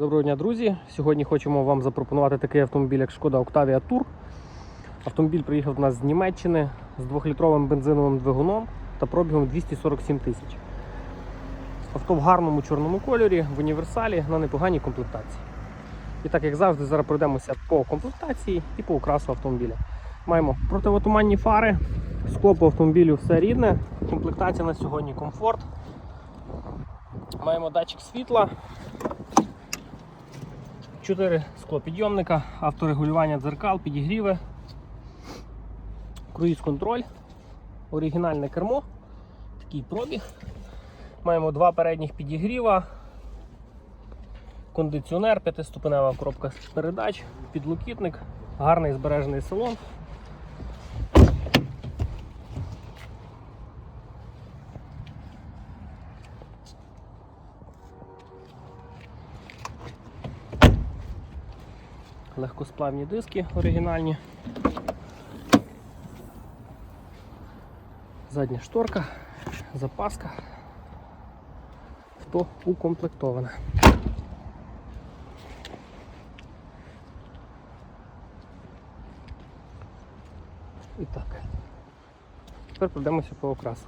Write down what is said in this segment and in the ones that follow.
Доброго дня, друзі! Сьогодні хочемо вам запропонувати такий автомобіль, як Шкода Octavia Tour. Автомобіль приїхав до нас з Німеччини з 2-літровим бензиновим двигуном та пробігом 247 тисяч. Авто в гарному чорному кольорі, в універсалі на непоганій комплектації. І так як завжди, зараз пройдемося по комплектації і по окрасу автомобіля. Маємо противотуманні фари, скло по автомобілю все рідне, комплектація на сьогодні комфорт. Маємо датчик світла, 4 склопідйомника, авторегулювання дзеркал, підігріви, круїз-контроль, оригінальне кермо, такий пробіг. Маємо два передніх підігріва, кондиціонер, п'ятиступенева коробка передач, підлокітник, гарний збережений салон. Легкосплавні диски оригінальні. Задня шторка, запаска. Авто укомплектоване. І так. Тепер пройдемося по окрасу.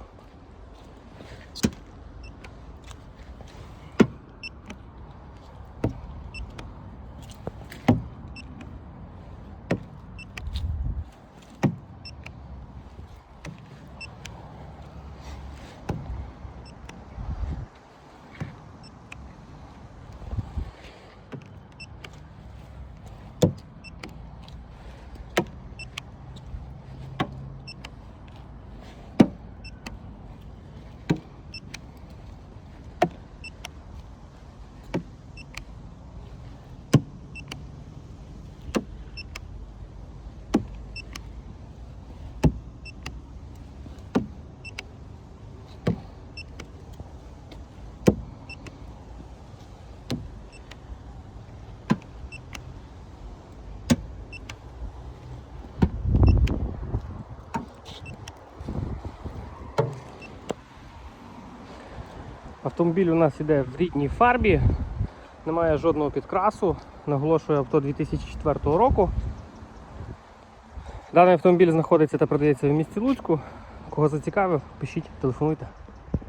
Автомобіль у нас іде в рідній фарбі, немає жодного підкрасу, наголошую авто 2004 року. Даний автомобіль знаходиться та продається в місті Луцьку. Кого зацікавив, пишіть, телефонуйте.